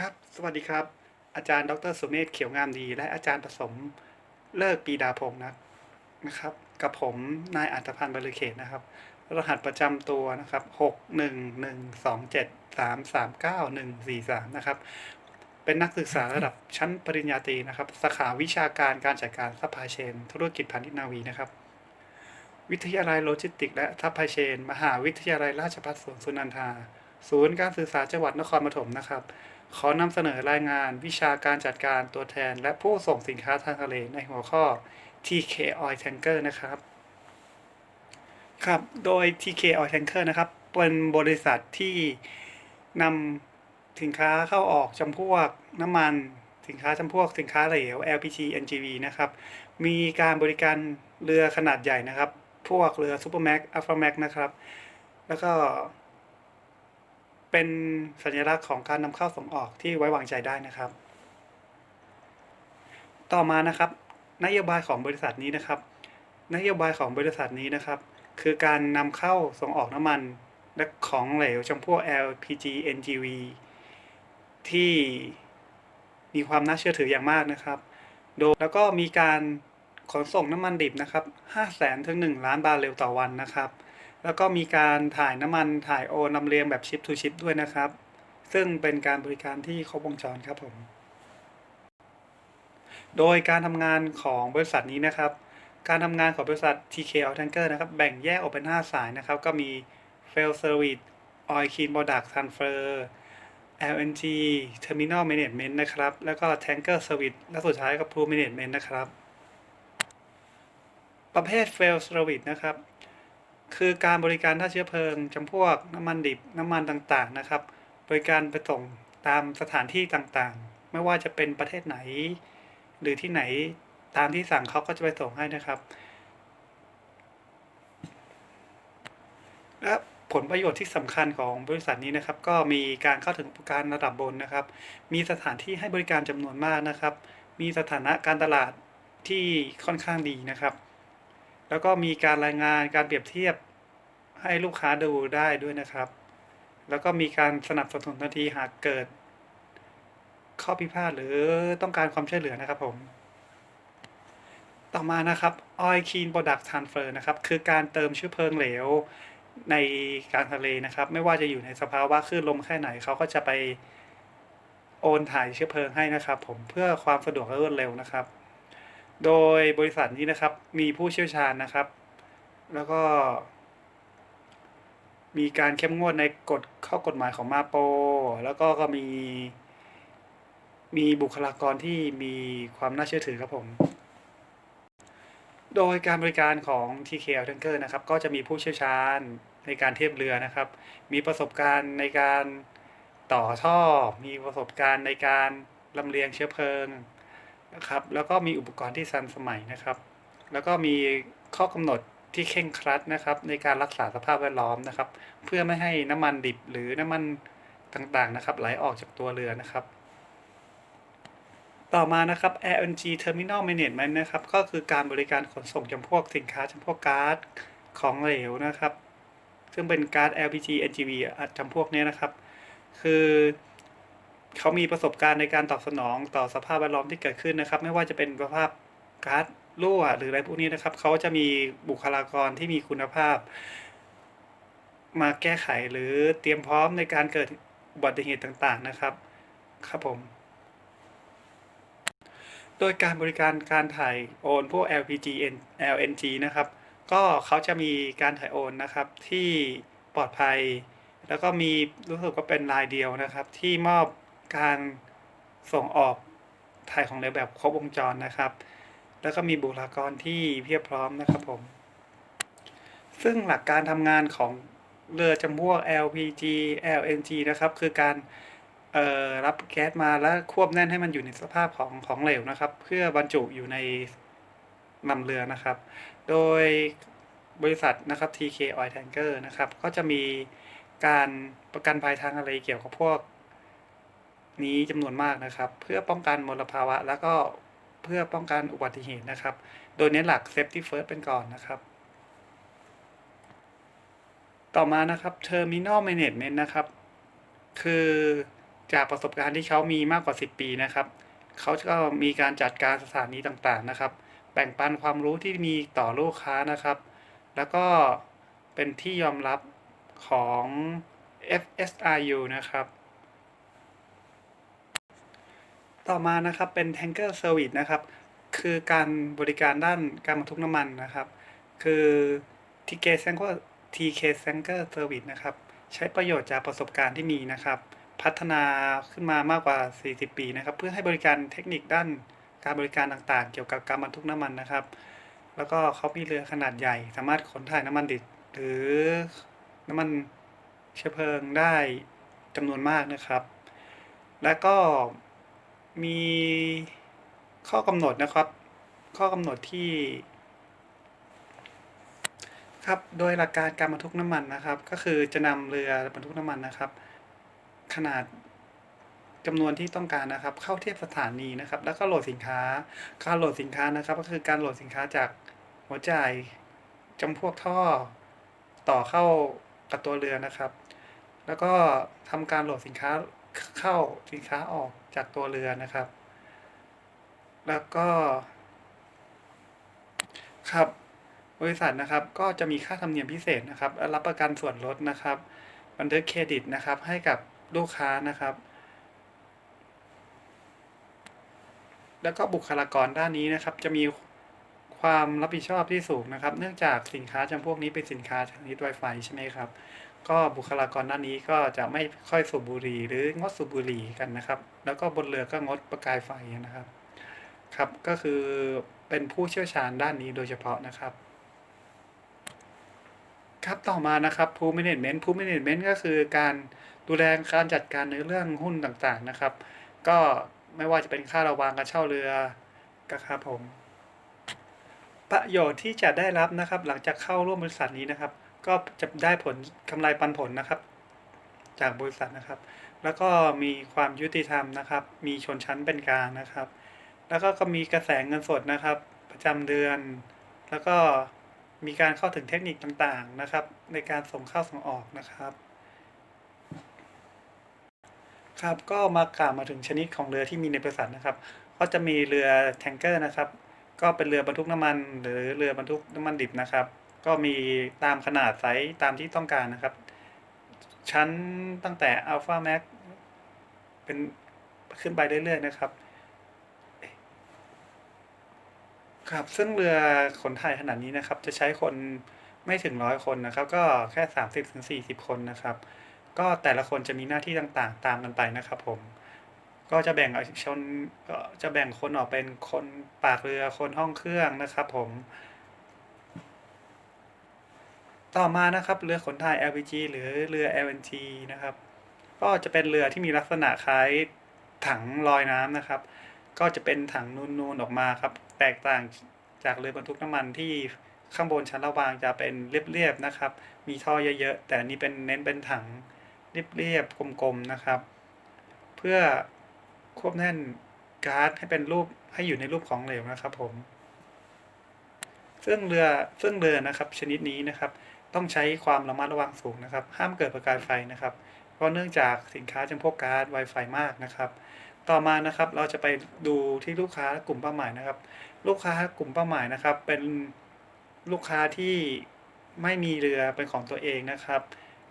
ครับ สวัสดีครับ อาจารย์ดรสุเมธเขียวงามดี และอาจารย์ผสมเลิกปีดาพงศ์นะนะครับ กับผมนายอัตพันธ์บริเขตนะครับ รหัสประจำตัวนะครับหกหนึ่งหนึ่งสองเจ็ดสามสามเก้าหนึ่งสี่สามนะครับ เป็นนักศึกษาระดับชั้นปริญญาตรีนะครับ สาขาวิชาการการจัดการซัพพลายเชน ธุรกิจพาณิชย์นาวีนะครับ วิทยาลัยโลจิสติก และซัพพลายเชน มหาวิทยาลัยราชภัฏสวนสุนันทา ศูนย์การสื่อสารจังหวัดนครปฐมนะครับ ขอนำเสนอรายงานวิชาการจัดการตัวแทน และผู้ส่งสินค้าทางทะเลในหัวข้อ TK Oil Tanker นะครับ ครับ โดย TK Oil Tanker นะครับ เป็นบริษัทที่นำสินค้าเข้าออกจำพวกน้ำมัน สินค้าจำพวกสินค้าเหลว LPG NGV นะครับ มีการบริการเรือขนาดใหญ่นะครับ พวกเรือ Supermax Aframax นะครับ แล้วก็ เป็นสัญลักษณ์ของการนำเข้าส่งออกที่ไว้วางใจได้นะครับ ต่อมานะครับ นโยบายของบริษัทนี้นะครับ นโยบายของบริษัทนี้นะครับ คือการนำเข้าส่งออกน้ำมันและของเหลวจำพวก LPG NGV ที่มีความน่าเชื่อถืออย่างมากนะครับ โดยแล้วก็มีการขนส่งน้ำมันดิบนะครับ 5 0 0 0 0 0 ถึง 1 ล้านบาร์เรลต่อวันนะครับ แล้วก็มีการถ่ายน้ำมันถ่ายโอนำเลียงแบบชิปทูชิปด้วยนะครับ ซึ่งเป็นการบริการที่ครบวงจรครับผม โดยการทำงานของบริษัทนี้นะครับ การทำงานของบริษัท TK Oil Tanker นะครับ แบ่งแยกออกเป็น 5 สายนะครับ ก็มี Fail Service Oil Clean Product Transfer LNG Terminal Management นะครับ แล้วก็ Tanker Service และสุดท้ายก็ Pool Management นะครับ ประเภท Fail Service นะครับ คือการบริการท่าเชื้อเพลิงจำพวกน้ำมันดิบน้ำมันต่างๆนะครับ บริการไปส่งตามสถานที่ต่างๆ ไม่ว่าจะเป็นประเทศไหน หรือที่ไหนตามที่สั่งเขาก็จะไปส่งให้นะครับ และผลประโยชน์ที่สำคัญของบริษัทนี้นะครับ ก็มีการเข้าถึงการระดับบนนะครับ มีสถานที่ให้บริการจำนวนมากนะครับ มีสถานะการตลาดที่ค่อนข้างดีนะครับ แล้วก็มีการรายงานการเปรียบเทียบให้ลูกค้าดูได้ด้วยนะครับ แล้วก็มีการสนับสนุนทันทีหากเกิด ข้อพิพาทหรือต้องการความช่วยเหลือนะครับผม ต่อมานะครับ Oil Clean Product Transfer นะครับ คือการเติมเชื้อเพลิงเหลวในกลางทะเลนะครับ ไม่ว่าจะอยู่ในสภาวะคลื่นลมแค่ไหนเขาก็จะไปโอนถ่ายเชื้อเพลิงให้นะครับ ผมเพื่อความสะดวกและรวดเร็วนะครับ โดยบริษัทนี้นะครับมีผู้เชี่ยวชาญนะครับ แล้วก็ มีการเข้มงวดในกฎข้อกฎหมายของมาโป แล้วก็ก็มี มีบุคลากรที่มีความน่าเชื่อถือครับผม โดยการบริการของ TKL Tanker นะครับ ก็จะมีผู้เชี่ยวชาญในการเทียบเรือนะครับ มีประสบการณ์ในการต่อท่อ มีประสบการณ์ในการลำเลียงเชื้อเพลิง นะครับ แล้วก็มีอุปกรณ์ที่ทันสมัยนะครับ แล้วก็มีข้อกำหนดที่เคร่งครัดนะครับ ในการรักษาสภาพแวดล้อมนะครับ เพื่อไม่ให้น้ำมันดิบหรือน้ำมันต่างๆนะครับ ไหลออกจากตัวเรือนะครับ ต่อมานะครับ LNG Terminal Management นะครับ ก็คือการบริการขนส่งจำพวกสินค้าจำพวกก๊าซของเหลวนะครับ ซึ่งเป็นก๊าซ LPG NGV อะจำพวกเนี้ยนะครับ คือ เขามีประสบการณ์ในการตอบสนองต่อสภาพแวดล้อมที่เกิดขึ้นนะครับ ไม่ว่าจะเป็นสภาพก๊าซรั่วหรืออะไรพวกนี้นะครับ เขาจะมีบุคลากรที่มีคุณภาพ มาแก้ไขหรือเตรียมพร้อมในการเกิดอุบัติเหตุต่างๆนะครับ ครับผม โดยการบริการการถ่ายโอนพวก LPG LNG นะครับ ก็เขาจะมีการถ่ายโอนนะครับที่ปลอดภัย แล้วก็มีรู้สึกว่าเป็นรายเดียวนะครับ ที่มอบ การส่งออกถ่ายของเหลวแบบครบวงจรนะครับ แล้วก็มีบุคลากรที่เพียบพร้อมนะครับผม ซึ่งหลักการทำงานของเรือจำพวก LPG LNG นะครับ คือการรับแก๊สมาแล้วควบแน่นให้มันอยู่ในสภาพของของเหลวนะครับ เพื่อบรรจุอยู่ในลำเรือนะครับ โดยบริษัทนะครับ TK Oil Tanker นะครับ ก็จะมีการประกันภัยทางอะไรเกี่ยวกับพวก นี้จำนวนมากนะครับ เพื่อป้องกันมลภาวะ แล้วก็เพื่อป้องกันอุบัติเหตุนะครับ โดยเน้นหลัก safety first เป็นก่อนนะครับ ต่อมานะครับ terminal management นะครับ คือจากประสบการณ์ที่เขามีมากกว่า 10 ปีนะครับเขาก็มีการจัดการสถานีต่างๆนะครับ แบ่งปันความรู้ที่มีต่อลูกค้านะครับ แล้วก็เป็นที่ยอมรับของ FSRU นะครับ ต่อมานะครับเป็น Tanker Service นะครับ คือการบริการด้านการบรรทุกน้ำมันนะครับ คือ TK Tanker TK Tanker Service นะครับ ใช้ประโยชน์จากประสบการณ์ที่มีนะครับ พัฒนาขึ้นมามากกว่า 40 ปีนะครับ เพื่อให้บริการเทคนิคด้านการบริการต่างๆ เกี่ยวกับการบรรทุกน้ำมันนะครับ แล้วก็เขามีเรือขนาดใหญ่ สามารถขนถ่ายน้ำมันดิบหรือน้ำมันเชื้อเพลิงได้จำนวนมากนะครับ แล้วก็ มีข้อกำหนดนะครับ ข้อกำหนดที่ ครับโดยหลักการการบรรทุกน้ำมันนะครับ ก็คือจะนำเรือบรรทุกน้ำมันนะครับ ขนาดจำนวนที่ต้องการนะครับ เข้าเทียบสถานีนะครับ แล้วก็โหลดสินค้า การโหลดสินค้านะครับ ก็คือการโหลดสินค้าจากหัวจ่ายจำพวกท่อต่อเข้ากับตัวเรือนะครับ แล้วก็ทำการโหลดสินค้าเข้าสินค้าออก จากตัวเรือนะครับ แล้วก็ครับบริษัทนะครับก็จะมีค่าธรรมเนียมพิเศษนะครับ รับประกันส่วนลดนะครับบันทึกเครดิตนะครับให้กับลูกค้านะครับ แล้วก็บุคลากรด้านนี้นะครับ จะมีความรับผิดชอบที่สูงนะครับ เนื่องจากสินค้าจำพวกนี้เป็นสินค้าชนิด Wi-Fi ใช่ไหมครับ ก็บุคลากรด้านนี้ก็จะไม่ค่อยสูบบุหรี่หรืองดสูบบุหรี่กันนะครับ แล้วก็บนเรือก็งดประกายไฟนะครับ ครับก็คือเป็นผู้เชี่ยวชาญด้านนี้โดยเฉพาะนะครับ ครับต่อมานะครับผู้ management ผู้ management ก็คือการดูแลการจัดการในเรื่องหุ้นต่างๆนะครับ ก็ไม่ว่าจะเป็นค่าระวางการเช่าเรือก็ครับผมประโยชน์ที่จะได้รับนะครับ หลังจากเข้าร่วมบริษัทนี้นะครับ ก็จะได้ผลกำไรปันผลนะครับ จากบริษัทนะครับ แล้วก็มีความยุติธรรมนะครับ มีชนชั้นเป็นกลางนะครับ แล้วก็ก็มีกระแสเงินสดนะครับ ประจำเดือน แล้วก็มีการเข้าถึงเทคนิคต่างๆนะครับ ในการส่งเข้าส่งออกนะครับครับก็มากล่าวมาถึงชนิดของเรือที่มีในบริษัทนะครับ ก็จะมีเรือแทงเกอร์นะครับ ก็เป็นเรือบรรทุกน้ำมัน หรือเรือบรรทุกน้ำมันดิบนะครับ ก็มีตามขนาดไซส์ตามที่ต้องการนะครับ ชั้นตั้งแต่ Alpha Max เป็นขึ้นไปเรื่อยๆนะครับ ครับซึ่งเรือขนถ่ายขนาดนี้นะครับ จะใช้คนไม่ถึงร้อยคนนะครับ ก็แค่สามสิบถึงสี่สิบคนนะครับ ก็แต่ละคนจะมีหน้าที่ต่างๆ ตามกันไปนะครับผมก็จะแบ่งชนก็จะแบ่งคนออกเป็นคนปากเรือคนห้องเครื่องนะครับผม ต่อมานะครับเรือขนถ่าย LPG หรือเรือ LNG นะครับ ก็จะเป็นเรือที่มีลักษณะคล้ายถังลอยน้ำนะครับ ก็จะเป็นถังนูนๆออกมาครับ แตกต่างจากเรือบรรทุกน้ำมันที่ข้างบนชั้นระวางจะเป็นเรียบๆนะครับ มีท่อเยอะๆ แต่นนี้เป็นเน้นเป็นถังเรียบๆกลมๆนะครับ เพื่อควบแน่นก๊าซให้เป็นรูปให้อยู่ในรูปของเหลวนะครับผม ซึ่งเรือซึ่งเรือนะครับ ชนิดนี้นะครับ ต้องใช้ความระมัดระวังสูงนะครับ ห้ามเกิดประกายไฟนะครับ เพราะเนื่องจากสินค้าจำพวกก๊าซ Wi-Fi มากนะครับ ต่อมานะครับเราจะไปดูที่ลูกค้ากลุ่มเป้าหมายนะครับ ลูกค้ากลุ่มเป้าหมายนะครับ เป็นลูกค้าที่ไม่มีเรือเป็นของตัวเองนะครับ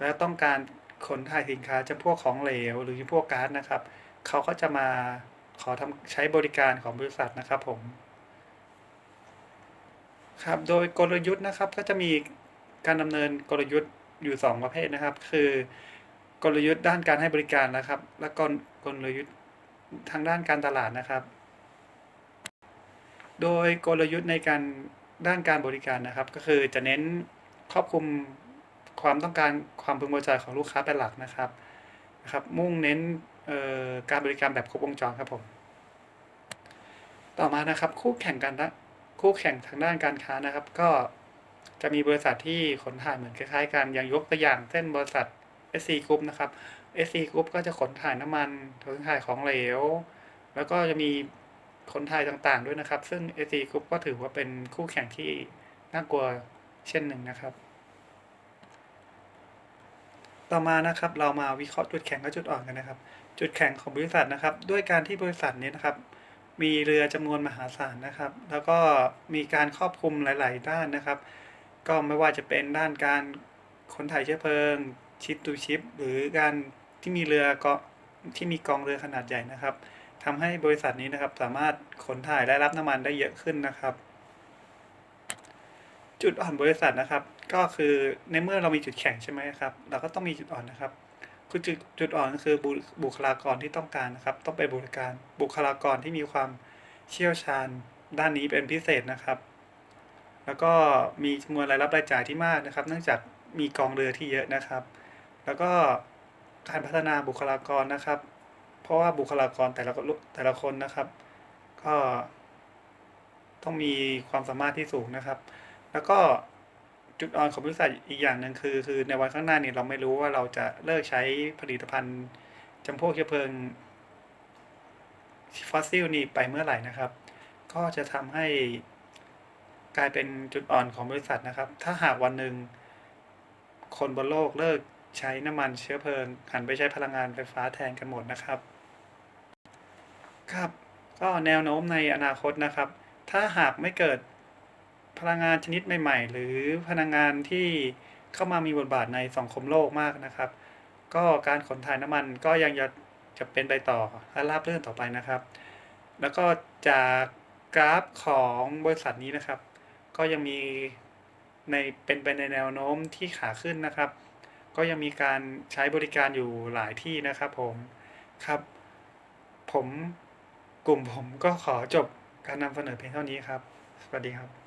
และต้องการขนถ่ายสินค้าจำพวกของเหลว หรือจำพวกก๊าซนะครับ เขาก็จะมาขอทำใช้บริการของบริษัทนะครับผมครับโดยกลยุทธ์นะครับก็จะมี การดำเนินกลยุทธ์อยู่ 2 ประเภทนะครับ คือกลยุทธ์ด้านการให้บริการนะครับ และกลกลยุทธ์ทางด้านการตลาดนะครับ โดยกลยุทธ์ในการด้านการบริการนะครับ ก็คือจะเน้นครอบคลุมความต้องการความพึงพอใจของลูกค้าเป็นหลักนะครับนะครับ มุ่งเน้นการบริการแบบครบวงจรครับผมต่อมานะครับคู่แข่งกันนะคู่แข่งทางด้านการค้านะครับ ก็ จะมีบริษัทที่ขนถ่ายเหมือนคล้ายๆกันอย่างยกตัวอย่างเช่นบริษัท SC Group นะครับ SC Group ก็จะขนถ่ายน้ำมันขนถ่ายของเหลว แล้วก็จะมีขนถ่ายต่างๆด้วยนะครับ ซึ่ง SC Group ก็ถือว่าเป็นคู่แข่งที่น่ากลัวเช่นหนึ่งนะครับ ต่อมานะครับเรามาวิเคราะห์จุดแข็งและจุดอ่อนกันนะครับ จุดแข็งของบริษัทนะครับ ด้วยการที่บริษัทนี้นะครับ มีเรือจำนวนมหาศาลนะครับ แล้วก็มีการครอบคลุมหลาย ๆ ด้านนะครับ ก็ไม่ว่าจะเป็นด้านการขนถ่ายเชื้อเพลิง ชิปตูชิป หรือการที่มีเรือกาะที่มีกองเรือขนาดใหญ่นะครับทำให้บริษัทนี้นะครับสามารถขนถ่ายและรับน้ำมันได้เยอะขึ้นนะครับ จุดอ่อนบริษัทนะครับ ก็คือในเมื่อเรามีจุดแข็งใช่ไหมครับเราก็ต้องมีจุดอ่อนนะครับคือจุดจุดอ่อนก็คือบุบุคลากรที่ต้องการนะครับ ต้องไปบริการบุคลากรที่มีความเชี่ยวชาญด้านนี้เป็นพิเศษนะครับ แล้วก็มีจำนวนรายรับรายจ่ายที่มากนะครับ เนื่องจากมีกองเรือที่เยอะนะครับ แล้วก็การพัฒนาบุคลากรนะครับ เพราะว่าบุคลากรแต่ละแต่ละคนนะครับ ก็ต้องมีความสามารถที่สูงนะครับ แล้วก็จุดอ่อนของบริษัทอีกอย่างหนึ่งคือ คือในวันข้างหน้าเนี่ยเราไม่รู้ว่าเราจะเลิกใช้ผลิตภัณฑ์จำพวกเชื้อเพลิงฟอสซิลนี่ไปเมื่อไหร่นะครับ ก็จะทำให้ กลายเป็นจุดอ่อนของบริษัทนะครับ ถ้าหากวันหนึ่ง คนบนโลกเลิกใช้น้ำมันเชื้อเพลิง หันไปใช้พลังงานไฟฟ้าแทนกันหมดนะครับ ครับ ก็แนวโน้มในอนาคตนะครับ ถ้าหากไม่เกิดพลังงานชนิดใหม่ ๆ หรือพลังงานที่เข้ามามีบทบาทในสังคมโลกมากนะครับ ก็การขนถ่ายน้ำมันก็ยังจะจะเป็นไปต่อและราบรื่อนต่อไปนะครับ แล้วก็จากกราฟของบริษัทนี้นะครับ ก็ยังมีในเป็นไปในแนวโน้มที่ขาขึ้นนะครับ ก็ยังมีการใช้บริการอยู่หลายที่นะครับผมครับ ผมกลุ่มผมก็ขอจบการนำเสนอเพียงเท่านี้ครับ สวัสดีครับ